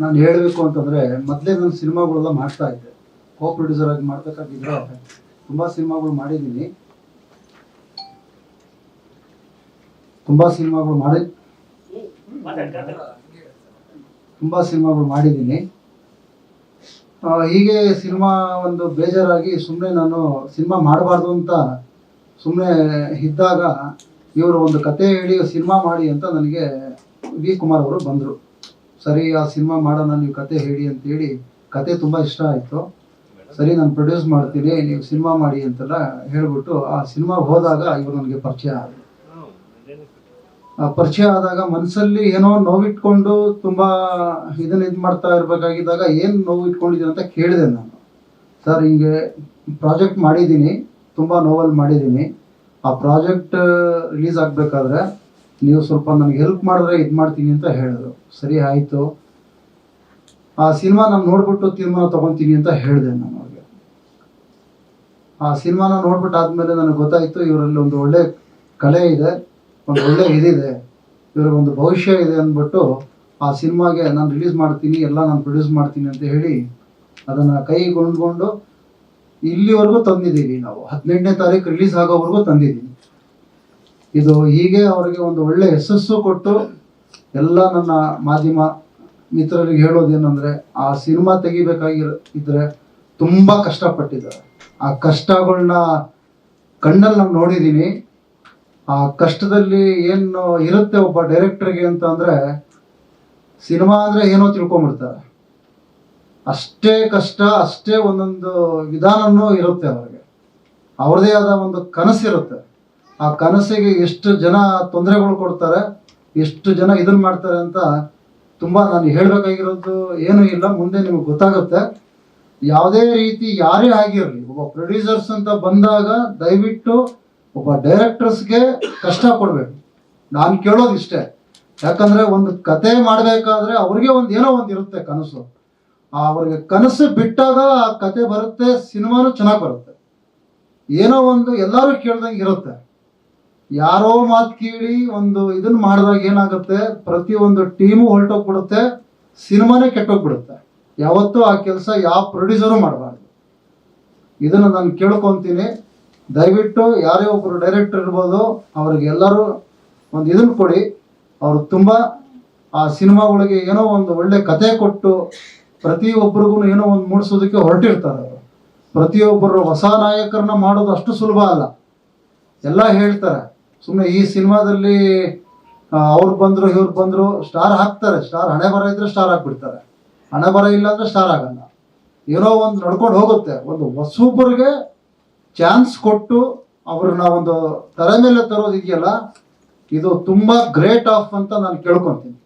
ನಾನು ಹೇಳಬೇಕು ಅಂತಂದ್ರೆ ಮೊದಲೇ ನಾನು ಸಿನಿಮಾಗಳೆಲ್ಲ ಮಾಡ್ತಾ ಇದ್ದೆ. ಕೋ ಪ್ರೊಡ್ಯೂಸರ್ ಆಗಿ ಮಾಡ್ತಕ್ಕಾಗಿದ್ರೆ ತುಂಬಾ ಸಿನಿಮಾಗಳು ಮಾಡಿದ್ದೀನಿ. ತುಂಬಾ ಸಿನಿಮಾಗಳು ಮಾಡಿ ತುಂಬಾ ಸಿನಿಮಾಗಳು ಮಾಡಿದ್ದೀನಿ. ಹೀಗೆ ಸಿನಿಮಾ ಒಂದು ಬೇಜಾರಾಗಿ ಸುಮ್ಮನೆ ನಾನು ಸಿನಿಮಾ ಮಾಡಬಾರ್ದು ಅಂತ ಸುಮ್ಮನೆ ಇದ್ದಾಗ ಇವರು ಒಂದು ಕತೆ ಹೇಳಿ ಸಿನಿಮಾ ಮಾಡಿ ಅಂತ ನನಗೆ ವಿ ಕುಮಾರ್ ಅವರು ಬಂದರು. ಸರಿ, ಆ ಸಿನಿಮಾ ಮಾಡೋಣ, ನೀವು ಕತೆ ಹೇಳಿ ಅಂತೇಳಿ ಕತೆ ತುಂಬ ಇಷ್ಟ ಆಯಿತು. ಸರಿ, ನಾನು ಪ್ರೊಡ್ಯೂಸ್ ಮಾಡ್ತೀನಿ, ನೀವು ಸಿನಿಮಾ ಮಾಡಿ ಅಂತೆಲ್ಲ ಹೇಳ್ಬಿಟ್ಟು ಆ ಸಿನಿಮಾ ಹೋದಾಗ ಇವರು ನನಗೆ ಪರಿಚಯ ಆದರು. ಆ ಪರಿಚಯ ಆದಾಗ ಮನಸ್ಸಲ್ಲಿ ಏನೋ ನೋವಿಟ್ಕೊಂಡು ತುಂಬಾ ಇದನ್ನ ಇದು ಮಾಡ್ತಾ ಇರಬೇಕಾಗಿದ್ದಾಗ ಏನು ನೋವು ಇಟ್ಕೊಂಡಿದ್ದೀನಿ ಅಂತ ಕೇಳಿದೆ ನಾನು. ಸರ್, ಹಿಂಗೆ ಪ್ರಾಜೆಕ್ಟ್ ಮಾಡಿದ್ದೀನಿ, ತುಂಬ ನೋವಲ್ಲಿ ಮಾಡಿದ್ದೀನಿ. ಆ ಪ್ರಾಜೆಕ್ಟ್ ರಿಲೀಸ್ ಆಗಬೇಕಾದ್ರೆ ನೀವು ಸ್ವಲ್ಪ ನನಗೆ ಹೆಲ್ಪ್ ಮಾಡಿದ್ರೆ ಇದು ಮಾಡ್ತೀನಿ ಅಂತ ಹೇಳಿದ್ರು. ಸರಿ ಆಯಿತು. ಆ ಸಿನಿಮಾ ನಾನು ನೋಡ್ಬಿಟ್ಟು ತೀರ್ಮಾನ ತಗೊತೀನಿ ಅಂತ ಹೇಳಿದೆ ನಾನು ಅವ್ರಿಗೆ. ಆ ಸಿನಿಮಾನ ನೋಡ್ಬಿಟ್ಟು ಆದಮೇಲೆ ನನಗೆ ಗೊತ್ತಾಯಿತು ಇವರಲ್ಲಿ ಒಂದು ಒಳ್ಳೆ ಕಲೆ ಇದೆ, ಒಂದು ಒಳ್ಳೆ ಇದಿದೆ. ಇವ್ರಿಗೆ ಒಂದು ಭವಿಷ್ಯ ಇದೆ ಅಂದ್ಬಿಟ್ಟು ಆ ಸಿನಿಮಾಗೆ ನಾನು ರಿಲೀಸ್ ಮಾಡ್ತೀನಿ, ಎಲ್ಲ ನಾನು ಪ್ರೊಡ್ಯೂಸ್ ಮಾಡ್ತೀನಿ ಅಂತ ಹೇಳಿ ಅದನ್ನು ಕೈಗೊಂಡ್ಕೊಂಡು ಇಲ್ಲಿವರೆಗೂ ತಂದಿದ್ದೀವಿ ನಾವು. ಹದಿನೆಂಟನೇ ತಾರೀಕು ರಿಲೀಸ್ ಆಗೋವರೆಗೂ ತಂದಿದ್ದೀವಿ. ಇದು ಹೀಗೆ ಅವರಿಗೆ ಒಂದು ಒಳ್ಳೆ ಯಶಸ್ಸು ಕೊಟ್ಟು ಎಲ್ಲ ನನ್ನ ಮಾಧ್ಯಮ ಮಿತ್ರರಿಗೆ ಹೇಳೋದೇನೆಂದರೆ ಆ ಸಿನಿಮಾ ತೆಗಿಬೇಕಾಗಿರ ಇದ್ರೆ ತುಂಬ ಕಷ್ಟಪಟ್ಟಿದ್ದಾರೆ. ಆ ಕಷ್ಟಗಳನ್ನ ಕಣ್ಣಲ್ಲಿ ನಾನು ನೋಡಿದ್ದೀನಿ. ಆ ಕಷ್ಟದಲ್ಲಿ ಏನು ಇರುತ್ತೆ ಒಬ್ಬ ಡೈರೆಕ್ಟರ್ಗೆ ಅಂತ ಅಂದರೆ, ಸಿನಿಮಾ ಅಂದರೆ ಏನೋ ತಿಳ್ಕೊಂಬಿಡ್ತಾರೆ ಅಷ್ಟೇ ಕಷ್ಟ, ಅಷ್ಟೇ ಒಂದೊಂದು ವಿಧಾನವೂ ಇರುತ್ತೆ ಅವರಿಗೆ. ಅವ್ರದೇ ಆದ ಒಂದು ಕನಸಿರುತ್ತೆ. ಆ ಕನಸಿಗೆ ಎಷ್ಟು ಜನ ತೊಂದರೆಗಳು ಕೊಡ್ತಾರೆ ಎಷ್ಟು ಜನ ಇದನ್ನ ಮಾಡ್ತಾರೆ ಅಂತ ತುಂಬ ನಾನು ಹೇಳಬೇಕಾಗಿರೋದು ಏನೂ ಇಲ್ಲ, ಮುಂದೆ ನಿಮಗೆ ಗೊತ್ತಾಗುತ್ತೆ. ಯಾವುದೇ ರೀತಿ ಯಾರೇ ಆಗಿರಲಿ, ಒಬ್ಬ ಪ್ರೊಡ್ಯೂಸರ್ಸ್ ಅಂತ ಬಂದಾಗ ದಯವಿಟ್ಟು ಒಬ್ಬ ಡೈರೆಕ್ಟರ್ಸ್ಗೆ ಕಷ್ಟ ಕೊಡಬೇಕು. ನಾನು ಕೇಳೋದು ಇಷ್ಟೇ. ಯಾಕಂದ್ರೆ ಒಂದು ಕತೆ ಮಾಡಬೇಕಾದ್ರೆ ಅವ್ರಿಗೆ ಒಂದು ಏನೋ ಒಂದು ಇರುತ್ತೆ ಕನಸು. ಅವ್ರಿಗೆ ಕನಸು ಬಿಟ್ಟಾಗ ಆ ಕತೆ ಬರುತ್ತೆ, ಸಿನಿಮಾನು ಚೆನ್ನಾಗಿ ಬರುತ್ತೆ. ಏನೋ ಒಂದು ಎಲ್ಲರೂ ಕೇಳ್ದಂಗೆ ಇರುತ್ತೆ. ಯಾರೋ ಮಾತು ಕೇಳಿ ಒಂದು ಇದನ್ನ ಮಾಡಿದಾಗ ಏನಾಗುತ್ತೆ? ಪ್ರತಿಯೊಂದು ಟೀಮು ಹೊರಟೋಗ್ಬಿಡುತ್ತೆ, ಸಿನಿಮಾನೇ ಕೆಟ್ಟೋಗ್ಬಿಡುತ್ತೆ. ಯಾವತ್ತೂ ಆ ಕೆಲಸ ಯಾವ ಪ್ರೊಡ್ಯೂಸರು ಮಾಡಬಾರ್ದು. ಇದನ್ನು ನಾನು ಕೇಳ್ಕೊತೀನಿ. ದಯವಿಟ್ಟು ಯಾರೇ ಒಬ್ಬರು ಡೈರೆಕ್ಟರ್ ಇರ್ಬೋದು ಅವ್ರಿಗೆಲ್ಲರೂ ಒಂದು ಇದನ್ನು ಕೊಡಿ. ಅವರು ತುಂಬ ಆ ಸಿನಿಮಾಗಳಿಗೆ ಏನೋ ಒಂದು ಒಳ್ಳೆ ಕತೆ ಕೊಟ್ಟು ಪ್ರತಿಯೊಬ್ಬರಿಗೂ ಏನೋ ಒಂದು ಮೂಡಿಸೋದಕ್ಕೆ ಹೊರಟಿರ್ತಾರೆ ಅವರು. ಪ್ರತಿಯೊಬ್ಬರು ಹೊಸ ನಾಯಕರನ್ನ ಮಾಡೋದು ಅಷ್ಟು ಸುಲಭ ಅಲ್ಲ. ಎಲ್ಲ ಹೇಳ್ತಾರೆ. ಸುಮ್ಮನೆ ಈ ಸಿನಿಮಾದಲ್ಲಿ ಅವ್ರು ಬಂದರು, ಇವ್ರು ಬಂದರು ಸ್ಟಾರ್ ಹಾಕ್ತಾರೆ. ಸ್ಟಾರ್ ಹಣೆ ಬರ ಇದ್ರೆ ಸ್ಟಾರ್ ಹಾಕ್ಬಿಡ್ತಾರೆ. ಹಣೆ ಬರ ಇಲ್ಲ ಅಂದ್ರೆ ಸ್ಟಾರ್ ಆಗಲ್ಲ. ಏನೋ ಒಂದು ನಡ್ಕೊಂಡು ಹೋಗುತ್ತೆ. ಒಂದು ಹೊಸೊಬ್ಬರಿಗೆ ಚಾನ್ಸ್ ಕೊಟ್ಟು ಅವ್ರನ್ನ ಒಂದು ತಲೆ ಮೇಲೆ ತರೋದಿದೆಯಲ್ಲ ಇದು ತುಂಬ ಗ್ರೇಟ್ ಆಫ್ ಅಂತ ನಾನು ಕೇಳ್ಕೊತೀನಿ.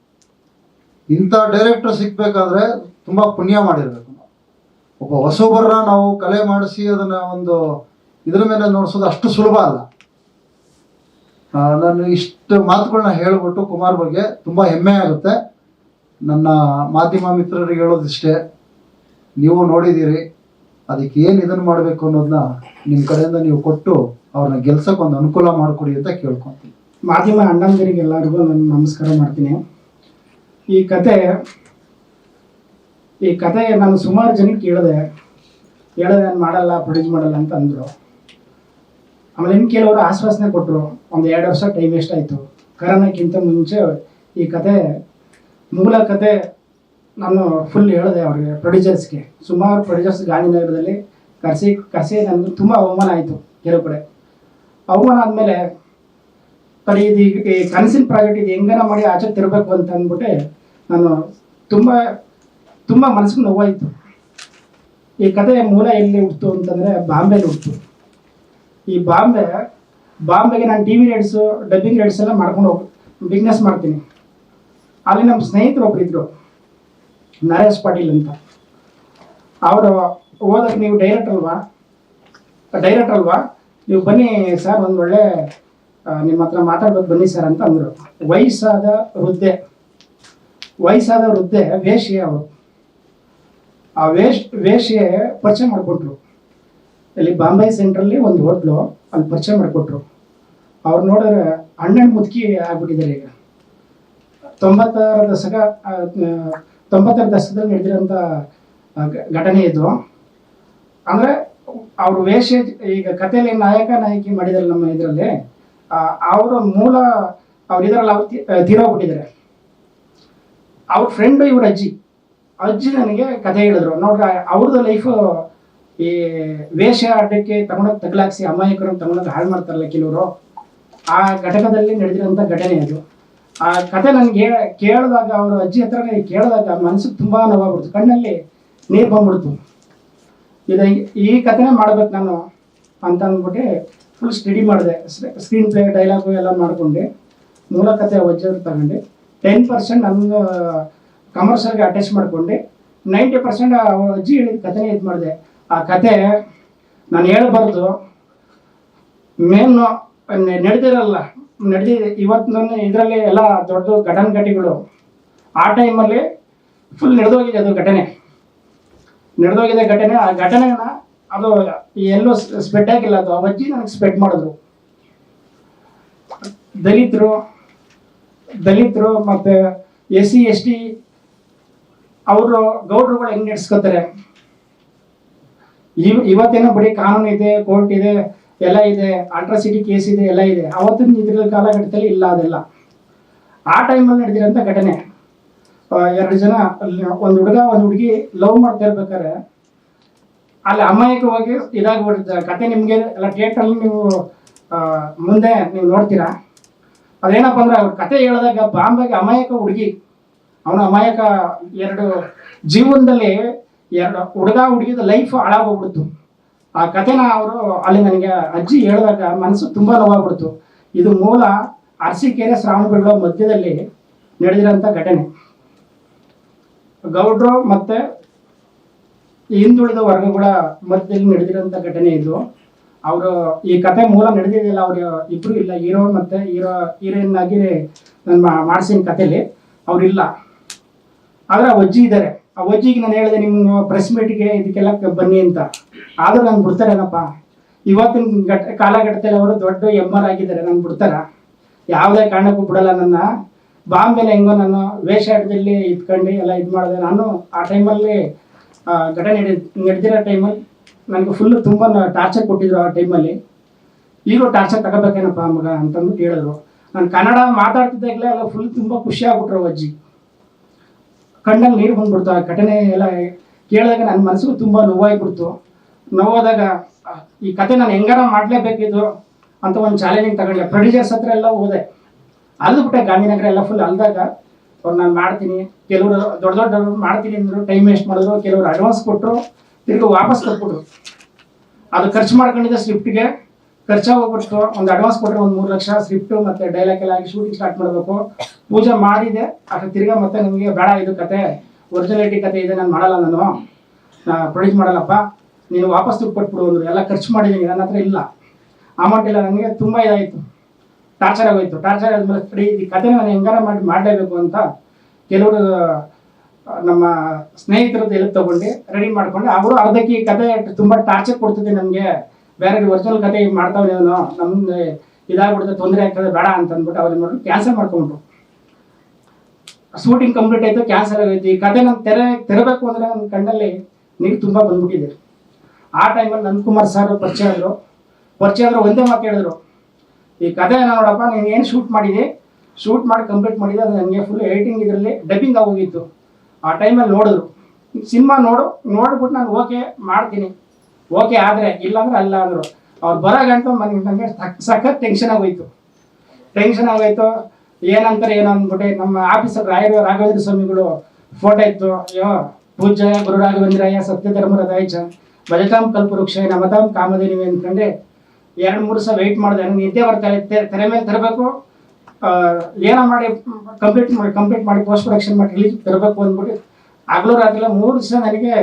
ಇಂಥ ಡೈರೆಕ್ಟರ್ ಸಿಗ್ಬೇಕಾದ್ರೆ ತುಂಬ ಪುಣ್ಯ ಮಾಡಿರಬೇಕು ಒಬ್ಬ ಹೊಸೊಬ್ಬರನ್ನ ನಾವು ಕಲೆ ಮಾಡಿಸಿ ಅದನ್ನ ಒಂದು ಇದ್ರ ಮೇಲೆ ನೋಡ್ಸೋದು ಅಷ್ಟು ಸುಲಭ ಅಲ್ಲ. ನಾನು ಇಷ್ಟು ಮಾತುಗಳನ್ನ ಹೇಳ್ಬಿಟ್ಟು ಕುಮಾರ್ ಬಗ್ಗೆ ತುಂಬ ಹೆಮ್ಮೆ ಆಗುತ್ತೆ. ನನ್ನ ಮಾಧ್ಯಮ ಮಿತ್ರರಿಗೆ ಹೇಳೋದಿಷ್ಟೇ, ನೀವು ನೋಡಿದ್ದೀರಿ, ಅದಕ್ಕೆ ಏನು ಇದನ್ನು ಮಾಡಬೇಕು ಅನ್ನೋದನ್ನ ನಿಮ್ಮ ಕಡೆಯಿಂದ ನೀವು ಕೊಟ್ಟು ಅವ್ರನ್ನ ಗೆಲ್ಸಕ್ಕೆ ಒಂದು ಅನುಕೂಲ ಮಾಡಿಕೊಡಿ ಅಂತ ಕೇಳ್ಕೊತೀನಿ. ಮಾಧ್ಯಮ ಅಣ್ಣಂದಿರಿಗೆ ಎಲ್ಲರಿಗೂ ನಾನು ನಮಸ್ಕಾರ ಮಾಡ್ತೀನಿ. ಈ ಕತೆ ಈ ಕತೆ ನಾನು ಸುಮಾರು ಜನಕ್ಕೆ ಕೇಳಿದೆ ಹೇಳಿದೆ, ನಾನು ಮಾಡಲ್ಲ ಪ್ರೊಡ್ಯೂಸ್ ಮಾಡಲ್ಲ ಅಂತ ಅಂದರು. ಆಮೇಲೆ ಇನ್ನು ಕೆಲವರು ಆಶ್ವಾಸನೆ ಕೊಟ್ಟರು ಒಂದು ಎರಡು ವರ್ಷ ಟೈಮ್ ವೇಸ್ಟ್ ಆಯಿತು. ಕರೋನಕ್ಕಿಂತ ಮುಂಚೆ ಈ ಕತೆ, ಮೂಲ ಕತೆ ನಾನು ಫುಲ್ ಹೇಳಿದೆ ಅವ್ರಿಗೆ ಪ್ರೊಡ್ಯೂಸರ್ಸ್ಗೆ ಸುಮಾರು ಪ್ರೊಡ್ಯೂಸರ್ಸ್ ಗಾಂಧಿನಗರದಲ್ಲಿ ಕರೆಸಿ ಕರೆಸಿ ನನಗೆ ತುಂಬ ಅವಮಾನ ಆಯಿತು ಕೆಲವು ಕಡೆ. ಅವಮಾನ ಆದಮೇಲೆ ಕಡೆ ಇದು ಈ ಕನಸಿನ ಪ್ರಾಜೆಕ್ಟ್ ಇದು ಹೆಂಗನ ಮಾಡಿ ಆಚೆ ತಿರ್ಬೇಕು ಅಂತ ಅಂದ್ಬಿಟ್ಟು ನಾನು ತುಂಬ ತುಂಬ ಮನಸ್ಸಿಗೆ ನೋವಾಯಿತು. ಈ ಕತೆ ಮೂಲ ಎಲ್ಲಿ ಹುಡ್ತು ಅಂತಂದರೆ ಬಾಂಬೆಲಿ ಹುಡ್ತು ಈ ಬಾಂಬೆ, ಬಾಂಬೆಗೆ ನಾನು T V rights dubbing rates ಎಲ್ಲ ಮಾಡ್ಕೊಂಡು ಹೋಗಿ ಬಿಸ್ನೆಸ್ ಮಾಡ್ತೀನಿ. ಅಲ್ಲಿ ನಮ್ಮ ಸ್ನೇಹಿತರು ಒಬ್ಬರಿದ್ದರು ನರೇಶ್ ಪಾಟೀಲ್ ಅಂತ. ಅವರು ಓದಕ್ಕೆ ನೀವು ಡೈರೆಕ್ಟರ್ ಅಲ್ವಾ? ಡೈರೆಕ್ಟರ್ ಅಲ್ವಾ? ನೀವು ಬನ್ನಿ ಸರ್ ಒಂದು ಒಳ್ಳೆ ನಿಮ್ಮ ಹತ್ರ ಮಾತಾಡ್ಬೇಕು, ಬನ್ನಿ ಸರ್ ಅಂತ ಅಂದರು. ವಯಸ್ಸಾದ ವೃದ್ಧೆ ವಯಸ್ಸಾದ ವೃದ್ಧೆ ವೇಶ್ಯೆ ಅವರು. ಆ ವೇಷ್ ವೇಶ್ಯೆ ಪರಿಚಯ ಮಾಡಿಕೊಟ್ರು. ಇಲ್ಲಿ ಬಾಂಬೆ ಸೆಂಟ್ರಲ್ಲಿ ಒಂದು ಹೋಟ್ಲು ಅಲ್ಲಿ ಪರಿಚಯ ಮಾಡಿಕೊಟ್ರು. ಅವ್ರು ನೋಡಿದ್ರೆ ಹಣ್ಣೆಣ್ಣು ಮುದುಕಿ ಆಗ್ಬಿಟ್ಟಿದ್ದಾರೆ ಈಗ. ತೊಂಬತ್ತಾರ ದಶಕ ತೊಂಬತ್ತರ ದಶಕದಲ್ಲಿ ನಡೆದಿರೋಂಥ ಘಟನೆ ಇದು. ಅಂದರೆ ಅವ್ರ ವೇಷ, ಈಗ ಕಥೆಯಲ್ಲಿ ನಾಯಕ, ನಾಯಕಿ ಮಾಡಿದಾರೆ ನಮ್ಮ ಇದರಲ್ಲಿ. ಅವರ ಮೂಲ, ಅವ್ರು ಇದರಲ್ಲಿ ಅವ್ರು ತೀರೋಗ್ಬಿಟ್ಟಿದ್ದಾರೆ ಅವ್ರ ಫ್ರೆಂಡು ಇವ್ರ ಅಜ್ಜಿ. ಅಜ್ಜಿ ನನಗೆ ಕತೆ ಹೇಳಿದ್ರು. ನೋಡ್ರಿ ಅವ್ರದ್ದು ಲೈಫು ಈ ವೇಷ ಆಟಕ್ಕೆ ತಗೊಂಡೋಗಿ ತಗಲಾಕ್ಸಿ ಅಮಾಯಕರು ತಗೊಂಡೋಗಿ ಹಾಳು ಮಾಡ್ತಾರಲ್ಲ ಕೆಲವರು, ಆ ಘಟಕದಲ್ಲಿ ನಡೆದಿರುವಂತ ಘಟನೆ ಅದು. ಆ ಕತೆ ನನಗೆ ಕೇಳಿದಾಗ, ಅವ್ರ ಅಜ್ಜಿ ಹತ್ರ ಕೇಳಿದಾಗ ಮನಸ್ಸಿಗೆ ತುಂಬ ನೋವಾಗ್ಬಿಡ್ತು ಕಣ್ಣಲ್ಲಿ ನೀರು ಬಂದ್ಬಿಡ್ತು. ಇದು ಈ ಕಥೆನೇ ಮಾಡ್ಬೇಕು ನಾನು ಅಂತ ಅಂದ್ಬಿಟ್ಟು ಫುಲ್ ಸ್ಟಡಿ ಮಾಡಿದೆ. ಸ್ಕ್ರೀನ್ ಪ್ಲೇ ಡೈಲಾಗು ಎಲ್ಲ ಮಾಡ್ಕೊಂಡು. ಮೂಲ ಕಥೆ ಅಜ್ಜಿಯವ್ರು ತಗೊಂಡು. ಟೆನ್ ಪರ್ಸೆಂಟ್ ನನ್ನ ಕಮರ್ಷಿಯಲ್ಗೆ ಅಟ್ಯಾಚ್ ಮಾಡ್ಕೊಂಡು. ನೈಂಟಿ ಪರ್ಸೆಂಟ್ ಅವ್ರ ಅಜ್ಜಿ ಹೇಳಿದ ಕಥೆನೇ ಇದು ಮಾಡಿದೆ. ಆ ಕತೆ ನಾನು ಹೇಳಬಾರ್ದು. ಮೇನು ನಡೆದಿರಲ್ಲ, ನಡೆದಿ ಇವತ್ತು ನನ್ನ ಇದರಲ್ಲಿ ಎಲ್ಲ ದೊಡ್ಡ ಘಟನೆಗಳು ಆ ಟೈಮಲ್ಲಿ ಫುಲ್ ನಡೆದೋಗಿದೆ ಅದು ಘಟನೆ. ನಡೆದೋಗಿದೆ ಘಟನೆ. ಆ ಘಟನೆನ ಅದು ಎಲ್ಲೂ ಸ್ಪ್ರೆಡ್ ಆಗಿಲ್ಲ. ಅದು ಆ ಅಜ್ಜಿ ನನಗೆ ಸ್ಪ್ರೆಡ್ ಮಾಡಿದ್ರು. ದಲಿತರು ದಲಿತರು ಮತ್ತು ಎಸ್ ಸಿ ಎಸ್ ಟಿ ಅವರು ಗೌಡ್ರುಗಳು ಹೆಂಗ್ ನಡೆಸ್ಕೋತಾರೆ? ಇವ್ ಇವತ್ತೇನೋ ಬರೀ ಕಾನೂನು ಇದೆ ಕೋರ್ಟ್ ಇದೆ, ಎಲ್ಲ ಇದೆ ಅಲ್ಟ್ರಾಸಿಟಿ ಕೇಸ್ ಇದೆ, ಎಲ್ಲ ಇದೆ. ಅವತ್ತಿನ ಇದ್ರ ಕಾಲಘಟ್ಟದಲ್ಲಿ ಇಲ್ಲ ಅದೆಲ್ಲ. ಆ ಟೈಮಲ್ಲಿ ನಡೆದಿರೋಂಥ ಘಟನೆ. ಎರಡು ಜನ, ಒಂದು ಹುಡುಗ, ಒಂದು ಹುಡುಗಿ ಲವ್ ಮಾಡ್ತಾ ಇರ್ಬೇಕಾದ್ರೆ, ಅಲ್ಲಿ ಅಮಾಯಕವಾಗಿ ಬರ್ತಾ ಕತೆ ನಿಮಗೆ, ಎಲ್ಲ ಥಿಯೇಟ್ರಲ್ಲಿ ನೀವು ಮುಂದೆ ನೀವು ನೋಡ್ತೀರಾ? ಅದೇನಪ್ಪ ಅಂದ್ರೆ ಅವ್ರ ಕತೆ ಹೇಳಿದಾಗ ಬಾಂಬೆಗೆ ಅಮಾಯಕ ಹುಡುಗಿ, ಅವನ ಅಮಾಯಕ ಎರಡು ಜೀವನದಲ್ಲಿ ಎರಡು ಹುಡುಗ ಹುಡುಗಿದ ಲೈಫ್ ಹಾಳಾಗೋಗ್ಬಿಡ್ತು. ಆ ಕಥೆನ ಅವರು ಅಲ್ಲಿ ನನಗೆ ಅಜ್ಜಿ ಹೇಳಿದಾಗ ಮನಸ್ಸು ತುಂಬ ನೋವಾಗ್ಬಿಡ್ತು. ಇದು ಮೂಲ ಅರಸಿಕೆರೆ ಶ್ರಾವಣಬೆಳಗೊಳ ಮಧ್ಯದಲ್ಲಿ ನಡೆದಿರೋಂಥ ಘಟನೆ. ಗೌಡ್ರು ಮತ್ತೆ ಹಿಂದುಳಿದ ವರ್ಗಗಳ ಮಧ್ಯದಲ್ಲಿ ನಡೆದಿರೋಂಥ ಘಟನೆ ಇದು. ಅವರು ಈ ಕತೆ ಮೂಲ ನಡೆದಿದೆಯಲ್ಲ, ಅವರು ಇಬ್ರು ಇಲ್ಲ, ಹೀರೋ ಮತ್ತೆ ಹೀರೋ, ಹೀರೋಯಿನ್ ಆಗಿ ನಾನು ಮಾಡಿಸಿನ ಕಥೆಲಿ ಅವರಿಲ್ಲ. ಆದರೆ ಅಜ್ಜಿ ಇದ್ದಾರೆ. ಆ ಅಜ್ಜಿಗೆ ನಾನು ಹೇಳಿದೆ, ನಿಮ್ಮ ಪ್ರೆಸ್ ಮೀಟ್ಗೆ ಇದಕ್ಕೆಲ್ಲ ಬನ್ನಿ ಅಂತ. ಆದ್ರೂ ನಾನು ಬಿಡ್ತಾರೇನಪ್ಪ? ಇವತ್ತಿನ ಘಟ, ಕಾಲಘಟ್ಟದಲ್ಲಿ ಅವರು ದೊಡ್ಡ ಎಂ ಆರ್ ಆಗಿದ್ದಾರೆ, ನಾನು ಬಿಡ್ತಾರ? ಯಾವುದೇ ಕಾರಣಕ್ಕೂ ಬಿಡಲ್ಲ ನನ್ನ. ಬಾಂಬೆಲೆ ಹೆಂಗೋ ನಾನು ವೇಷಾಟದಲ್ಲಿ ಇದ್ಕೊಂಡು ಎಲ್ಲ ಇದು ಮಾಡಿದೆ. ನಾನು ಆ ಟೈಮಲ್ಲಿ ಘಟನೆ ನಡೆ ನಡೆದಿರೋ ಟೈಮಲ್ಲಿ ನನಗೆ ಫುಲ್ ತುಂಬ ಟಾರ್ಚರ್ ಕೊಟ್ಟಿದ್ರು ಆ ಟೈಮಲ್ಲಿ. ಈಗಲೂ ಟಾರ್ಚರ್ ತಗೋಬೇಕೇನಪ್ಪ ಮಗ ಅಂತಂದು ಹೇಳಿದ್ರು ನಾನು ಕನ್ನಡ ಮಾತಾಡ್ತಿದ್ದಾಗಲೇ ಎಲ್ಲ ಫುಲ್ ತುಂಬ ಖುಷಿ ಆಗ್ಬಿಟ್ರು ಅಜ್ಜಿ ಕಣ್ಣಲ್ಲಿ ನೀರು ಬಂದ್ಬಿಡ್ತು. ಆ ಘಟನೆ ಎಲ್ಲ ಕೇಳಿದಾಗ ನನ್ನ ಮನಸ್ಸಿಗೂ ತುಂಬ ನೋವಾಗ್ಬಿಡ್ತು ನೋವಾದಾಗ ಈ ಕತೆ ನಾನು ಹೆಂಗಾರ ಮಾಡಲೇಬೇಕಿದ್ರು ಅಂತ ಒಂದು ಚಾಲೆಂಜಿಂಗ್ ತಗೊಂಡೆ. ಪ್ರೊಡ್ಯೂಸರ್ಸ್ ಹತ್ರ ಎಲ್ಲ ಹೋದೆ. ಅಲ್ದು ಬಿಟ್ಟೆ ಗಾಂಧಿನಗರ ಎಲ್ಲ ಫುಲ್ ಅಲ್ದಾಗ. ಅವ್ರು ನಾನು ಮಾಡ್ತೀನಿ. ಕೆಲವರು ದೊಡ್ಡ ದೊಡ್ಡವ್ರು ಮಾಡ್ತೀನಿ ಅಂದರು. ಟೈಮ್ ವೇಸ್ಟ್ ಮಾಡಿದ್ರು. ಕೆಲವರು ಅಡ್ವಾನ್ಸ್ ಕೊಟ್ಟರು ತಿರ್ಗಿ ವಾಪಸ್ ಕೊಟ್ಬಿಟ್ರು. ಅದು ಖರ್ಚು ಮಾಡ್ಕೊಂಡಿದ್ದ ಸ್ಕ್ರಿಪ್ಟ್ಗೆ ಖರ್ಚಾಗೋಗ್ಬಿಟ್ಟು ಒಂದು ಅಡ್ವಾನ್ಸ್ ಕೊಟ್ಟರೆ ಒಂದು ಮೂರು ಲಕ್ಷ ಸ್ಕ್ರಿಪ್ಟ್ ಮತ್ತು ಡೈಲಾಗ್ ಎಲ್ಲ ಆಗಿ ಶೂಟಿಂಗ್ ಸ್ಟಾರ್ಟ್ ಮಾಡಬೇಕು. ಪೂಜೆ ಮಾಡಿದೆ ಅದ್ರ ತಿರ್ಗಾ ಮತ್ತೆ ನಿಮಗೆ ಬೇಡ ಇದು ಕತೆ. ಒರಿಜಿನಾಲಿಟಿ ಕತೆ ಇದೆ, ನಾನು ಮಾಡಲ್ಲ ನಾನು. ಪ್ರೊಡ್ಯೂಸ್ ಮಾಡಲ್ಲಪ್ಪ. ನೀನು ವಾಪಸ್ ದುಡ್ಡು ಕೊಟ್ಬಿಡು ಅಂದರು. ಎಲ್ಲ ಖರ್ಚು ಮಾಡಿದ್ದೀನಿ ನನ್ನ ಹತ್ರ ಇಲ್ಲ. ಅಮೌಂಟ್ ಇಲ್ಲ ನನಗೆ ತುಂಬ ಇದಾಯಿತು. ಟಾರ್ಚರ್ ಆಗೋಯ್ತು. ಟಾರ್ಚರ್ ಆದ್ಮೇಲೆ ಸರಿ, ಈ ಕತೆ ನಾನು ಹೆಂಗಾರ ಮಾಡಿ ಮಾಡಲೇಬೇಕು ಅಂತ ಕೆಲವರು ನಮ್ಮ ಸ್ನೇಹಿತರದ್ದು ಎಲ್ಲಿ ತಗೊಂಡು ರೆಡಿ ಮಾಡ್ಕೊಂಡು ಅವರು ಅರ್ಧಕ್ಕೆ ಈ ಕತೆ ತುಂಬ ಟಾರ್ಚರ್ ಕೊಡ್ತಿದ್ದೆ ನಮಗೆ ಬೇರೆ ಒರಿಜಿನಲ್ ಕತೆ ಮಾಡ್ತಾವೆ ಅವನು ನಮ್ದು ಇದಾಗ್ಬಿಡುತ್ತೆ, ತೊಂದರೆ ಆಗ್ತದೆ, ಬೇಡ ಅಂತ ಅಂದ್ಬಿಟ್ಟು ಅವ್ರು ನೋಡಿ ಕ್ಯಾನ್ಸಲ್ ಮಾಡ್ಕೊಂಡ್ರು. ಶೂಟಿಂಗ್ ಕಂಪ್ಲೀಟ್ ಆಯ್ತು ಕ್ಯಾನ್ಸಲ್ ಆಗೈತಿ. ಈ ಕತೆ ನಾನು ತೆರೆ, ತೆರಬೇಕು ಅಂದರೆ ನನ್ನ ಕಣ್ಣಲ್ಲಿ ನೀರು ತುಂಬ ಬಂದ್ಬಿಟ್ಟಿದೆ. ಆ ಟೈಮಲ್ಲಿ ನಂದಕುಮಾರ್ ಸರ್ ಪರಿಚಯ ಆದರು. ಪರಿಚಯ ಆದರೂ ಒಂದೇ ಮಾತು ಹೇಳಿದ್ರು. ಈ ಕತೆ ನೋಡಪ್ಪ, ನೀನು ಏನು ಶೂಟ್ ಮಾಡಿದೆ? ಶೂಟ್ ಮಾಡಿ ಕಂಪ್ಲೀಟ್ ಮಾಡಿದೆ, ಅದು ನನಗೆ ಫುಲ್ ಎಡಿಟಿಂಗ್ ಇದರಲ್ಲಿ ಡಬ್ಬಿಂಗ್ ಆಗೋಗಿತ್ತು. ಆ ಟೈಮಲ್ಲಿ ನೋಡಿದ್ರು. ಸಿನಿಮಾ ನೋಡು, ನೋಡ್ಬಿಟ್ಟು ನಾನು ಓಕೆ ಮಾಡ್ತೀನಿ. ಓಕೆ, ಆದರೆ ಇಲ್ಲಾಂದ್ರೆ ಅಲ್ಲ ಅಂದರು. ಅವ್ರು ಬರೋ ಮನೆ ನನಗೆ ಸಖತ್ ಟೆನ್ಷನ್ ಆಗೋಯ್ತು. ಟೆನ್ಷನ್ ಆಗೋಯ್ತು. ಏನಂತಾರೆ ಏನೋ ಅಂದ್ಬಿಟ್ಟು ನಮ್ಮ ಆಫೀಸರ್ ರಾಯರು, ರಾಘವೇಂದ್ರ ಸ್ವಾಮಿಗಳು ಫೋಟೋ ಇತ್ತು. ಅಯ್ಯೋ, ಪೂಜ್ಯ, ಗುರು ರಾಘವೇಂದ್ರಯ್ಯ ಸತ್ಯ ಧರ್ಮರದಾಯಚ ಭಜತಾಂ ಕಲ್ಪವೃಕ್ಷ ನಮತಾಂ ಕಾಮಧೇನಿವೆ ಅಂದ್ಕೊಂಡೆ ಎರಡು, ಮೂರು ಸಾವಿರ ವೆಯ್ಟ್ ಮಾಡಿದೆ. ನನಗೆ ನಿದ್ದೆ ಬರ್ತಾ ತೆರೆ ಮೇಲೆ ತರಬೇಕು ಏನೋ ಮಾಡಿ ಕಂಪ್ಲೀಟ್ ಮಾಡಿ ಕಂಪ್ಲೀಟ್ ಮಾಡಿ ಪೋಸ್ಟ್ ಪ್ರೊಡಕ್ಷನ್ ಮಾಡಿ ರಿಲೀಸ್ ತರಬೇಕು ಅಂದ್ಬಿಟ್ಟು ಆಗಲೂ ರಾತ್ರಿ ಮೂರು ದಿವಸ ನನಗೆ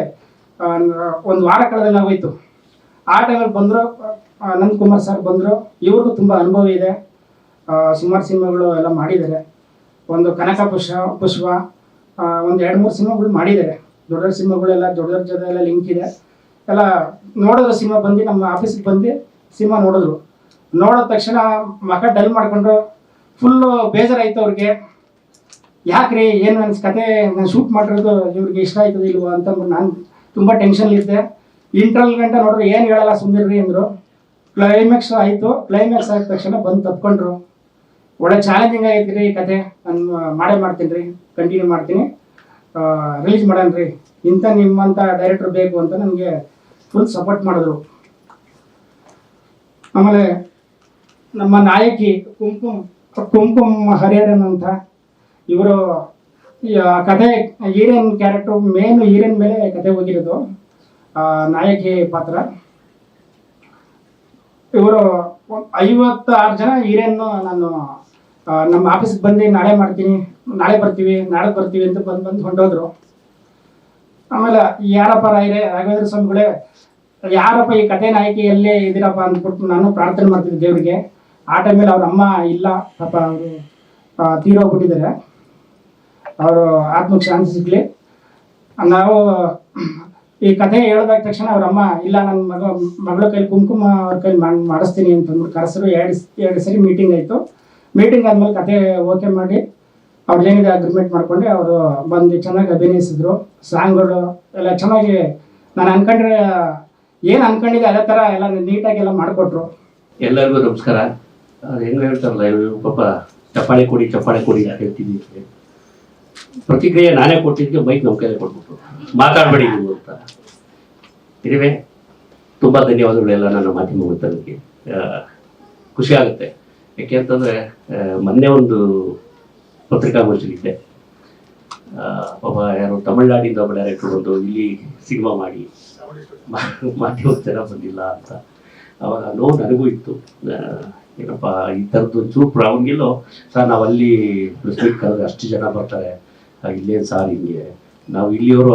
ಒಂದು ವಾರ ನಾವು ಇತ್ತು ಆ ಟೈಮಲ್ಲಿ ಬಂದರು ಅನಂತಕುಮಾರ್ ಸರ್ ಬಂದರು. ಇವ್ರಿಗೂ ತುಂಬ ಅನುಭವ ಇದೆ. ಸುಮಾರು ಸಿನಿಮಾಗಳು ಎಲ್ಲ ಮಾಡಿದ್ದಾರೆ. ಒಂದು ಕನಕ ಪುಷ್ಪ ಪುಷ್ಪ ಒಂದು ಎರಡು ಮೂರು ಸಿನಿಮಾಗಳು ಮಾಡಿದ್ದಾರೆ. ದೊಡ್ಡ ದೊಡ್ಡ ಸಿನಿಮಾಗಳೆಲ್ಲ ದೊಡ್ಡ ದೊಡ್ಡ ಜೊತೆ ಎಲ್ಲ ಲಿಂಕ್ ಇದೆ. ಎಲ್ಲ ನೋಡಿದ್ರು ಸಿನಿಮಾ ಬಂದು, ನಮ್ಮ ಆಫೀಸಿಗೆ ಬಂದು ಸಿನಿಮಾ ನೋಡಿದ್ರು. ನೋಡಿದ ತಕ್ಷಣ ಮಕ ಡಲ್ ಮಾಡ್ಕೊಂಡು ಫುಲ್ಲು ಬೇಜಾರಾಯ್ತು ಅವ್ರಿಗೆ ಯಾಕ್ರಿ, ಏನು ನನ್ನ ಕತೆ ನಾನು ಶೂಟ್ ಮಾಡಿರೋದು ಇವ್ರಿಗೆ ಇಷ್ಟ ಆಯ್ತದ ಇಲ್ವಾ ಅಂತ ನಾನು ತುಂಬ ಟೆನ್ಷನ್ಲಿದ್ದೆ ಇಂಟ್ರಲ್ ಗಂಟ ನೋಡ್ರಿ ಏನು ಹೇಳಲ್ಲ ಸುಂದರ್ರಿ ಅಂದರು. ಕ್ಲೈಮ್ಯಾಕ್ಸ್ ಆಯಿತು. ಕ್ಲೈಮ್ಯಾಕ್ಸ್ ಆದ ತಕ್ಷಣ ಬಂದು ತಪ್ಕೊಂಡ್ರು. ಒಳ್ಳೆ ಚಾಲೆಂಜಿಂಗ್ ಆಗೈತೆ ರೀ ಈ ಕತೆ. ನಾನು ಮಾಡೇ ಮಾಡ್ತೀನಿ ರೀ ಕಂಟಿನ್ಯೂ ಮಾಡ್ತೀನಿ ರಿಲೀಸ್ ಮಾಡೋಣ ರೀ. ಇಂಥ ನಿಮ್ಮಂಥ ಡೈರೆಕ್ಟರ್ ಬೇಕು ಅಂತ ನನಗೆ ಫುಲ್ ಸಪೋರ್ಟ್ ಮಾಡಿದ್ರು. ಆಮೇಲೆ ನಮ್ಮ ನಾಯಕಿ ಕುಂಕುಮ್ ಕುಂಕುಮ್ ಹರಿಹರನ್ ಅಂತ. ಇವರು ಕತೆ ಹೀರೋಯಿನ್ ಕ್ಯಾರೆಕ್ಟರ್, ಮೇನ್ ಹೀರೋಯಿನ್ ಮೇಲೆ ಕತೆ ಹೋಗಿರೋದು ನಾಯಕಿ ಪಾತ್ರ. ಇವರು ಐವತ್ತಾರು ಜನ ಹೀರೋಯಿನ್ ನಾನು ನಮ್ಮ ಆಫೀಸ್ಗೆ ಬಂದು ನಾಳೆ ಮಾಡ್ತೀನಿ, ನಾಳೆ ಬರ್ತೀವಿ ನಾಳೆ ಬರ್ತೀವಿ ಅಂತ ಬಂದು ಬಂದು ಹೊಂಟೋದ್ರು. ಆಮೇಲೆ ಯಾರಪ್ಪ ರಾಯರೇ, ರಾಘವೇಂದ್ರ ಸ್ವಾಮಿಗಳೇ, ಯಾರಪ್ಪ ಈ ಕತೆ ನಾಯಕಿಯಲ್ಲೇ ಇದ್ದೀರಪ್ಪ ಅಂದ್ಬಿಟ್ಟು ನಾನು ಪ್ರಾರ್ಥನೆ ಮಾಡ್ತೀನಿ ದೇವರಿಗೆ. ಆ ಟೈಮಲ್ಲಿ ಅವ್ರ ಅಮ್ಮ ಇಲ್ಲ, ಪಾಪ ಅವರು ತೀರೋಗ್ಬಿಟ್ಟಿದ್ದಾರೆ ಅವರು ಆತ್ಮಕ್ಕೆ ಶಾಂತಿ ಸಿಗ್ಲಿ. ನಾವು, ಈ ಕಥೆ ಹೇಳಿದಾಗ ತಕ್ಷಣ ಅವರಮ್ಮ ಇಲ್ಲ ನನ್ನ ಮಗ, ಮಗಳ ಕೈಲಿ ಕುಂಕುಮ ಅವ್ರ ಕೈಲಿ ಮಾಡ್- ಮಾಡಿಸ್ತೀನಿ ಅಂತಂದ್ಬಿಟ್ಟು ಕರೆಸರು. ಎರಡು ಎರಡು ಸರಿ ಮೀಟಿಂಗ್ ಆಯಿತು. ಮೀಟಿಂಗ್ ಆದಮೇಲೆ ಕತೆ ಓಕೆ ಮಾಡಿ ಅವ್ರು ಏನಿದೆ ಅಗ್ರಿಮೆಂಟ್ ಮಾಡ್ಕೊಂಡು ಅವರು ಬಂದು ಚೆನ್ನಾಗಿ ಅಭಿನಯಿಸಿದ್ರು. ಸಾಂಗ್ಗಳು ಎಲ್ಲ ಚೆನ್ನಾಗಿ, ನಾನು ಅನ್ಕೊಂಡ್ರೆ ಏನು ಅನ್ಕೊಂಡಿದ್ದೆ ಅದೇ ಥರ ಎಲ್ಲ ನೀಟಾಗಿ ಎಲ್ಲ ಮಾಡಿಕೊಟ್ರು. ಎಲ್ಲರಿಗೂ ನಮಸ್ಕಾರ. ಹೆಂಗ್ ಹೇಳ್ತಾರಲ್ಲ ಪಾಪ, ಚಪ್ಪಾಳೆ ಕೊಡಿ ಚಪ್ಪಾಳೆ ಕೊಡಿ ಅಂತ. ಪ್ರತಿಕ್ರಿಯೆ ನಾನೇ ಕೊಟ್ಟಿದ್ದೆ ಬೈಕ್ ನಮ್ಮ ಕೈಲೇ ಕೊಟ್ಬಿಟ್ರು. ಮಾತಾಡಬೇಡಿ ನೀವು ಅಂತ. ಇರುವೆ ತುಂಬಾ ಧನ್ಯವಾದಗಳು ಎಲ್ಲ ನನ್ನ ಮಾಧ್ಯಮ ಮಿತ್ರರಿಗೆ ಆ, ಖುಷಿ ಆಗುತ್ತೆ. ಯಾಕೆ ಅಂತಂದ್ರೆ ಮೊನ್ನೆ ಒಂದು ಪತ್ರಿಕಾಗೋಷ್ಠಿಗಿದ್ದೆ ಪಾಪ ಯಾರು ತಮಿಳ್ನಾಡಿಂದ ಒಬ್ಬ ಡೈರೆಕ್ಟರ್ ಬಂದು ಇಲ್ಲಿ ಸಿನಿಮಾ ಮಾಡಿ ಮಾಧ್ಯಮ ಜನ ಬಂದಿಲ್ಲ ಅಂತ. ಅವಾಗ ನೋವು ನನಗೂ ಇತ್ತು. ಏನಪ್ಪ ಈ ಥರದ್ದು ಚೂರು ಅವ್ನಿಗೆಲ್ಲೋ ಸರ್ ನಾವಲ್ಲಿ ಅಲ್ಲಿ ಪ್ರೆಸ್ ಮೀಟ್ ಕರೆದ್ರೆ ಅಷ್ಟು ಜನ ಬರ್ತಾರೆ. ಆ, ಇಲ್ಲೇನು ಸಾರ್ ಹಿಂಗೆ. ನಾವು ಇಲ್ಲಿಯವರು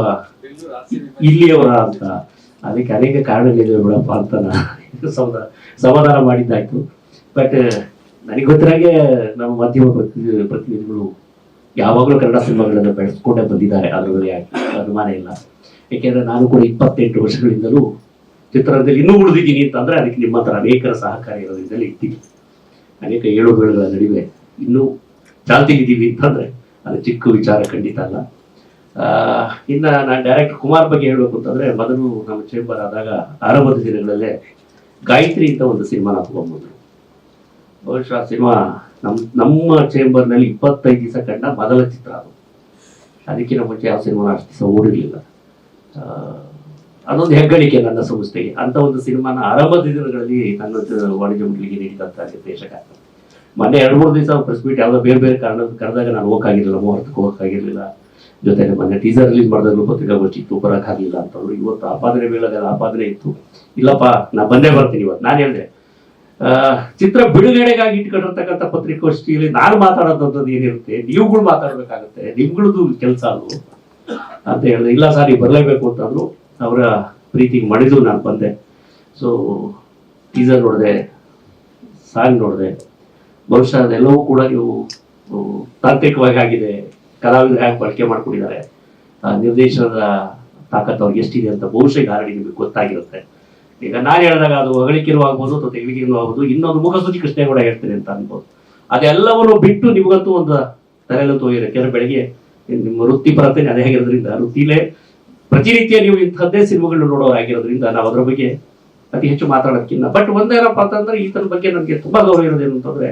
ಇಲ್ಲಿಯವರ ಅಂತ. ಅದಕ್ಕೆ ಅನೇಕ ಕಾರಣಗಳಿವೆ ಬಿಡಪ್ಪ ಅಂತ ಸಮಾಧಾನ ಮಾಡಿದ್ದಾಯ್ತು. ಬಟ್ ನನಗೆ ಗೊತ್ತಿರಾಗೆ ನಮ್ಮ ಮಾಧ್ಯಮ ಪ್ರತಿ ಪ್ರತಿನಿಧಿಗಳು ಯಾವಾಗಲೂ ಕನ್ನಡ ಸಿನಿಮಾಗಳನ್ನು ಬೆಳೆಸ್ಕೊಂಡೇ ಬಂದಿದ್ದಾರೆ. ಅದ್ರ ಬಗ್ಗೆ ಅನುಮಾನ ಇಲ್ಲ. ಏಕೆಂದರೆ ನಾನು ಕೂಡ ಇಪ್ಪತ್ತೆಂಟು ವರ್ಷಗಳಿಂದಲೂ ಚಿತ್ರರಂಗದಲ್ಲಿ ಇನ್ನೂ ಉಳಿದಿದ್ದೀನಿ ಅಂತಂದ್ರೆ ಅದಕ್ಕೆ ನಿಮ್ಮ ಹತ್ರ ಅನೇಕರ ಸಹಕಾರ ಇರೋದ್ರಿಂದಲೇ ಇದ್ದೀನಿ. ಅನೇಕ ಏಳು ಬೇಳುಗಳ ನಡುವೆ ಇನ್ನೂ ಚಾಲ್ತಿಗಿದ್ದೀವಿ ಅಂತಂದ್ರೆ ಅದು ಚಿಕ್ಕ ವಿಚಾರ ಖಂಡಿತ ಅಲ್ಲ. ಇನ್ನು ನಾನು ಡೈರೆಕ್ಟ್ ಕುಮಾರ್ ಬಗ್ಗೆ ಹೇಳಬೇಕು ಅಂತಂದ್ರೆ ಮೊದಲು ನಮ್ಮ ಚೇಂಬರ್ ಆದಾಗ ಆರಂಭದ ದಿನಗಳಲ್ಲೇ ಗಾಯತ್ರಿ ಅಂತ ಒಂದು ಸಿನಿಮಾನ ತಗೊಂಡ್ಬಂದ್ರು. ಬಹುಶಃ ಆ ಸಿನಿಮಾ ನಮ್ಮ ನಮ್ಮ ಚೇಂಬರ್ನಲ್ಲಿ ಇಪ್ಪತ್ತೈದು ದಿವಸ ಕಂಡ ಮೊದಲ ಚಿತ್ರ ಅದು. ಅದಕ್ಕಿಂತ ಮುಂಚೆ ಯಾವ ಸಿನಿಮಾನ ಅಷ್ಟು ದಿವಸ ಓಡಿರಲಿಲ್ಲ. ಅದೊಂದು ಹೆಗ್ಗಳಿಕೆ ನನ್ನ ಸಂಸ್ಥೆಗೆ. ಅಂತ ಒಂದು ಸಿನಿಮಾನ ಆರಂಭದ ದಿನಗಳಲ್ಲಿ ನನ್ನ ವಾಣಿಜ್ಯ ಮಂಡಳಿಗೆ ನೀಡಿದಂಥ ನಿರ್ದೇಶಕ. ಮೊನ್ನೆ ಎರಡು ಮೂರು ದಿವಸ ಪ್ರೆಸ್ ಮೀಟ್ ಯಾವುದೋ ಬೇರೆ ಬೇರೆ ಕಾರಣ ಕರೆದಾಗ ನಾನು ಹೋಗಕ್ಕಾಗಿರಲಿಲ್ಲ ಮುಹೂರ್ತಕ್ಕೆ ಹೋಗಕ್ಕಾಗಿರಲಿಲ್ಲ. ಜೊತೆಗೆ ಮೊನ್ನೆ ಟೀಸರ್ ರಿಲೀಸ್ ಮಾಡಿದಾಗಲೂ ಪತ್ರಿಕಾಗೋಷ್ಠಿ ಇತ್ತು ಬರೋಕ್ಕಾಗಲಿಲ್ಲ ಅಂತಂದ್ರು. ಇವತ್ತು ಆಪಾದನೆ ಬೀಳೋದಲ್ಲ ಆಪಾದನೆ ಇತ್ತು. ಇಲ್ಲಪ್ಪ, ನಾ ಬಂದೇ ಬರ್ತೀನಿ ಇವತ್ತು. ನಾನು ಹೇಳಿದೆ ಚಿತ್ರ ಬಿಡುಗಡೆಗಾಗಿ ಇಟ್ಕೊಂಡಿರ್ತಕ್ಕಂಥ ಪತ್ರಿಕಾಗೋಷ್ಠಿಯಲ್ಲಿ ನಾನು ಮಾತಾಡೋದಂಥದ್ದು ಏನಿರುತ್ತೆ? ನೀವುಗಳು ಮಾತಾಡಬೇಕಾಗುತ್ತೆ. ನಿಮ್ಗಳದ್ದು ಕೆಲಸ ಅದು ಅಂತ ಹೇಳಿದೆ. ಇಲ್ಲ ಸರ್, ನೀವು ಬರಲೇಬೇಕು ಅಂತಂದ್ರು ಅವರ ಪ್ರೀತಿಗೆ ಮಣಿದು ನಾನು ಬಂದೆ. ಸೊ ಟೀಸರ್ ನೋಡಿದೆ ಸಾಂಗ್ ನೋಡಿದೆ. ಬಹುಶಃ ಅದೆಲ್ಲವೂ ಕೂಡ ನೀವು ತಾಂತ್ರಿಕವಾಗಿ ಆಗಿದೆ. ಕಲಾವಿದರು ಹ್ಯಾಂಗ್ ಬಳಕೆ ಮಾಡ್ಕೊಂಡಿದ್ದಾರೆ. ನಿರ್ದೇಶನದ ತಾಕತ್ ಅವ್ರಿಗೆ ಎಷ್ಟಿದೆ ಅಂತ ಬಹುಶಃ ಗಾರಡಿ ನಿಮಗೆ ಗೊತ್ತಾಗಿರುತ್ತೆ. ಈಗ ನಾನು ಹೇಳಿದಾಗ ಅದು ಹೊಗಳಿಕೆನೂ ಆಗ್ಬೋದು ಅಥವಾ ತೆಗಿಲಿಕೆನೂ ಆಗ್ಬೋದು, ಇನ್ನೊಂದು ಮುಖಸೂಚಿ ಕೃಷ್ಣೇಗೌಡ ಹೇಳ್ತೇನೆ ಅಂತ ಅನ್ಬೋದು. ಅದೆಲ್ಲವನ್ನು ಬಿಟ್ಟು ನಿಮಗಂತೂ ಒಂದು ತಲೆಯಲ್ಲಿ ತೋಯಿರ ಕೆರೆ ಬೆಳಿಗ್ಗೆ ನಿಮ್ಮ ವೃತ್ತಿಪರತೆ ಅದೇ ಹೇಗಿರೋದ್ರಿಂದ ವೃತ್ತಿಲೇ ಪ್ರತಿನಿತ್ಯ ನೀವು ಇಂಥದ್ದೇ ಸಿನಿಮಾಗಳನ್ನ ನೋಡೋರಾಗಿರೋದ್ರಿಂದ ನಾವು ಅದರ ಬಗ್ಗೆ ಅತಿ ಹೆಚ್ಚು ಮಾತಾಡೋದಕ್ಕಿಂತ ಬಟ್ ಒಂದೇನಪ್ಪ ಅಂತಂದ್ರೆ ಈತನ ಬಗ್ಗೆ ನನಗೆ ತುಂಬಾ ಗೌರವ ಇರೋದೇನು ಅಂತಂದ್ರೆ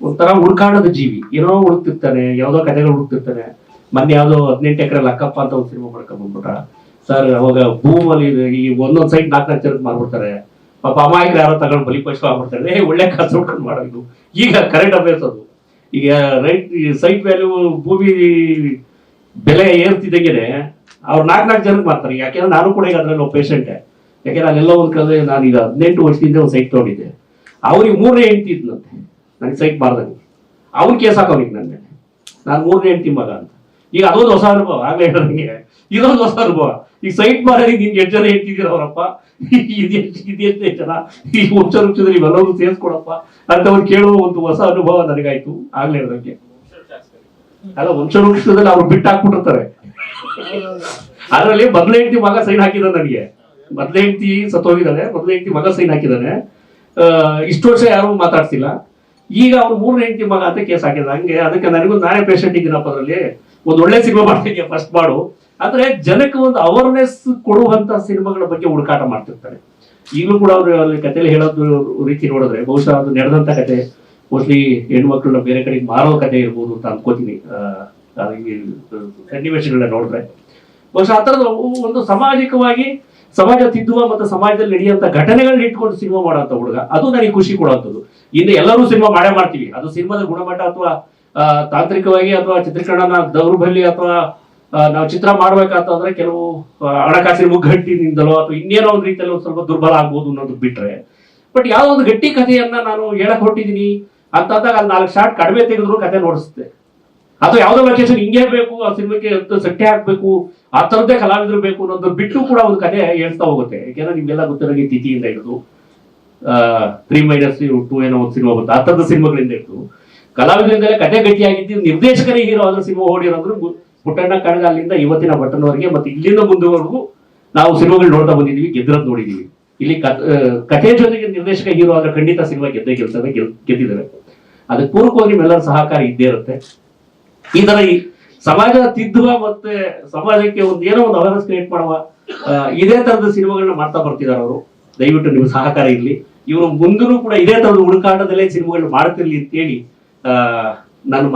ಒಂಥರ ಹುಡ್ಕಾಡೋದ ಜೀವಿ. ಏನೋ ಹುಡುಕ್ತಿರ್ತಾನೆ ಯಾವುದೋ ಕಥೆಗಳು ಹುಡುಕ್ತಿರ್ತಾನೆ ಮೊನ್ನೆ ಯಾವುದೋ ಹದಿನೆಂಟು ಎಕರೆ ಲಕ್ಕಪ್ಪ ಅಂತ ಒಂದು ಸಿನಿಮಾ ಮಾಡ್ಕೊಂಡ್ ಬಂದ್ಬಿಟ್ಟ ಸರ್, ಅವಾಗ ಭೂಮಲ್ಲಿ ಈ ಒಂದೊಂದ್ ಸೈಟ್ ನಾಲ್ಕು ನಾಲ್ಕು ಜನಕ್ಕೆ ಮಾಡ್ಬಿಡ್ತಾರೆ ಪಾಪ ಅಮಾಯಕರು ಯಾರೋ ತಗೊಂಡು ಬಲಿಪಶು ಆಗ್ಬಿಡ್ತಾರೆ ಏ, ಒಳ್ಳೆ ಕಾಸು ಹುಡ್ಕೊಂಡು ಮಾಡೋದು ಈಗ ಕರೆಂಟ್ ಅಫೇರ್ಸ್ ಅದು. ಈಗ ರೈಟ್ ಸೈಟ್ ವ್ಯಾಲ್ಯೂ ಭೂಮಿ ಬೆಲೆ ಏರ್ತಿದ್ದಂಗೆನೆ ಅವ್ರು ನಾಲ್ಕು ನಾಲ್ಕು ಜನಕ್ಕೆ ಮಾಡ್ತಾರೆ ಯಾಕೆಂದ್ರೆ ನಾನು ಕೂಡ ಈಗ ಅದ್ರಲ್ಲಿ ಒಬ್ಬ ಪೇಷಂಟೆ ಯಾಕೆಂದ್ರೆ ಅಲ್ಲೆಲ್ಲ ಒಂದ್ ಕಡೆ ನಾನು ಈಗ ಹದಿನೆಂಟು ವರ್ಷದಿಂದ ಒಂದು ಸೈಟ್ ತಗೊಂಡಿದ್ದೆ. ಅವ್ರಿಗೆ ಮೂರನೇ ಹೆಂಡತಿ ಇದ್ನಂತೆ. ನನಗೆ ಸೈಟ್ ಮಾಡ್ದಂಗೆ ಅವ್ನು ಕೇಸ್ ಹಾಕೋನಿಗೆ ನನ್ನ ಮೇಲೆ. ನಾನು ಮೂರನೇ ಹೆಂಡತಿ ಮಗ ಅಂತ. ಈಗ ಅದೊಂದು ಹೊಸ ಅನುಭವ, ಆಗ್ಲೇ ಹೇಳಿದಂಗೆ. ಇದೊಂದು ಹೊಸ ಅನುಭವ. ಈಗ ಸೈಟ್ ಮಾರಿ ನಿನ್ಗೆ ಎಷ್ಟು ಜನ ಹೇಳ್ತಿದ್ದೀರ ಅವರಪ್ಪ? ಇದೆಷ್ಟು ಇದೆಷ್ಟೇ ಜನ ಈ ಹುಚ್ಚ ವೃಕ್ಷದಲ್ಲಿ ಇವೆಲ್ಲವೂ ಸೇರಿಸ್ಕೊಡಪ್ಪ ಅಂತ ಅವ್ರು ಕೇಳುವ ಒಂದು ಹೊಸ ಅನುಭವ ನನಗಾಯ್ತು. ಆಗ್ಲೇ ಹೇಳಿದಂಗೆ. ಅಲ್ಲ ವಂಶ ವೃಕ್ಷದಲ್ಲಿ ಅವ್ರು ಬಿಟ್ಟು ಹಾಕ್ಬಿಟ್ಟಿರ್ತಾರೆ. ಅದರಲ್ಲಿ ಮೊದಲೇ ಹೆಂಡತಿ ಮಗ ಸೈನ್ ಹಾಕಿದ ನನಗೆ. ಮೊದಲೇ ಹೆಂಡತಿ ಸತ್ತೋಗಿದ್ದಾನೆ, ಮೊದಲೇ ಹೆಂಡತಿ ಮಗ ಸೈನ್ ಹಾಕಿದ್ದಾನೆ ಇಷ್ಟು ವರ್ಷ ಯಾರು ಮಾತಾಡ್ತಿಲ್ಲ ಈಗ ಅವ್ರು ಮೂರು ಹೆಂಡತಿ ಮಗ ಅಂತ ಕೇಸ್ ಹಾಕಿದ ಹಂಗೆ ಅದಕ್ಕೆ ನನಗೂ ನಾನೇ ಪೇಷಂಟ್ ಇದ್ದೀನಪ್ಪ ಅದರಲ್ಲಿ. ಒಂದು ಒಳ್ಳೆ ಸಿನಿಮಾ ಮಾಡ್ತೀನಿ ಫಸ್ಟ್ ಮಾಡು. ಅಂದ್ರೆ ಜನಕ್ಕೆ ಒಂದು ಅವೇರ್ನೆಸ್ ಕೊಡುವಂತ ಸಿನಿಮಾಗಳ ಬಗ್ಗೆ ಹುಡುಕಾಟ ಮಾಡ್ತಿರ್ತಾರೆ. ಈಗಲೂ ಕೂಡ ಅವರು ಅಲ್ಲಿ ಕಥೆಯಲ್ಲಿ ಹೇಳೋದು ರೀತಿ ನೋಡಿದ್ರೆ, ಬಹುಶಃ ಅದು ನಡೆದಂತ ಕತೆ ಮೋಸ್ಟ್ಲಿ ಹೆಣ್ಮಕ್ಳನ್ನ ಬೇರೆ ಕಡೆಗೆ ಮಾರೋ ಕತೆ ಇರ್ಬೋದು ಅಂತ ಅನ್ಕೋತೀನಿ. ಸನ್ನಿವೇಶಗಳನ್ನ ನೋಡಿದ್ರೆ. ಬಹುಶಃ ಆ ಥರದ ಒಂದು ಸಾಮಾಜಿಕವಾಗಿ ಸಮಾಜ ತಿದ್ದುವ ಮತ್ತು ಸಮಾಜದಲ್ಲಿ ನಡೆಯುವಂತ ಘಟನೆಗಳನ್ನ ಇಟ್ಕೊಂಡು ಸಿನಿಮಾ ಮಾಡುವಂತ ಹುಡುಗ, ಅದು ನನಗೆ ಖುಷಿ ಕೊಡುವಂಥದ್ದು. ಇನ್ನು ಎಲ್ಲರೂ ಸಿನಿಮಾ ಮಾಡೇ ಮಾಡ್ತೀವಿ. ಅದು ಸಿನಿಮಾದ ಗುಣಮಟ್ಟ ಅಥವಾ ತಾಂತ್ರಿಕವಾಗಿ ಅಥವಾ ಚಿತ್ರೀಕರಣ ದೌರ್ಬಲ್ಯ ಅಥವಾ ನಾವು ಚಿತ್ರ ಮಾಡ್ಬೇಕಂತಂದ್ರೆ ಕೆಲವು ಹಣಕಾಸಿನ ಮುಗ್ಗಟ್ಟಿನಿಂದಲೋ ಅಥವಾ ಇನ್ನೇನೋ ಒಂದು ರೀತಿಯಲ್ಲಿ ಒಂದು ಸ್ವಲ್ಪ ದುರ್ಬಲ ಆಗ್ಬೋದು ಅನ್ನೋದು ಬಿಟ್ರೆ. ಬಟ್ ಯಾವ್ದೋ ಒಂದು ಗಟ್ಟಿ ಕಥೆಯನ್ನ ನಾನು ಹೇಳಕ್ ಹೊಟ್ಟಿದೀನಿ ಅಂತಂದಾಗ ಅಲ್ಲಿ ನಾಲ್ಕು ಶಾರ್ಟ್ ಕಡಿಮೆ ತೆಗೆದ್ರು ಕತೆ ನೋಡಿಸುತ್ತೆ. ಅಥವಾ ಯಾವ್ದೋ ಲೊಕೇಶನ್ ಹಿಂಗೆ ಬೇಕು, ಆ ಸಿನಿಮಾಕ್ಕೆ ಸಟ್ಟೆ ಹಾಕ್ಬೇಕು ಆ ಥರದ್ದೇ ಕಲಾವಿದರು ಬೇಕು ಅನ್ನೋದು ಬಿಟ್ಟು ಕೂಡ ಒಂದು ಕತೆ ಹೇಳ್ತಾ ಹೋಗುತ್ತೆ. ಯಾಕೆಂದ್ರೆ ನಿಮ್ಗೆಲ್ಲ ಗೊತ್ತಿರೋ ತಿಥಿಯಿಂದ ಹಿಡಿದು ತ್ರೀ ಮೈನಸ್ ಟು ಏನೋ ಒಂದು ಸಿನಿಮಾ ಬಂತು. ಆ ಥರದ ಸಿನಿಮಾಗಳಿಂದ ಇತ್ತು. ಕಲಾವಿದರಿಂದಲೇ ಕತೆ ಗಟ್ಟಿಯಾಗಿದ್ದು ನಿರ್ದೇಶಕರೇ ಹೀರೋ ಆದ್ರೂ ಸಿನಿಮಾ ಓಡಿರೋದ್ರು ಪುಟ್ಟಣ್ಣ ಕಣಗ ಅಲ್ಲಿಂದ ಇವತ್ತಿನ ಬಟ್ಟನವರೆಗೆ ಮತ್ತೆ ಇಲ್ಲಿಂದ ಮುಂದುವರೆಗೂ ನಾವು ಸಿನಿಮಾಗಳು ನೋಡ್ತಾ ಬಂದಿದ್ದೀವಿ, ಗೆದ್ದಿರೋದು ನೋಡಿದೀವಿ ಇಲ್ಲಿ ಕಥೆ ಜೊತೆಗೆ ನಿರ್ದೇಶಕ ಹೀರೋ ಆದ್ರೆ ಖಂಡಿತ ಸಿನಿಮಾ ಗೆದ್ದೇ ಕೆಲಸ ಗೆದ್ದಿದ್ದಾರೆ. ಅದಕ್ಕೆ ಪೂರಕವಾಗಿ ನಿಮ್ಮೆಲ್ಲರ ಸಹಕಾರ ಇದ್ದೇ ಇರುತ್ತೆ. ಈ ತರ ಈ ಸಮಾಜ ತಿದ್ದುವ ಮತ್ತೆ ಸಮಾಜಕ್ಕೆ ಒಂದು ಏನೋ ಒಂದು ಅವೇರ್ನೆಸ್ ಕ್ರಿಯೇಟ್ ಮಾಡುವ ಇದೇ ತರದ ಸಿನಿಮಾಗಳನ್ನ ಮಾಡ್ತಾ ಬರ್ತಿದ್ದಾರೆ ಅವರು. ದಯವಿಟ್ಟು ನಿಮ್ಮ ಸಹಕಾರ ಇರಲಿ. ಇವರು ಮುಂದೂ ಕೂಡ ಇದೇ ತರದ ಹುಡುಕಾಟದಲ್ಲೇ ಸಿನಿಮಾಗಳು ಮಾಡ್ತಿರ್ಲಿ ಅಂತೇಳಿ ನಾನು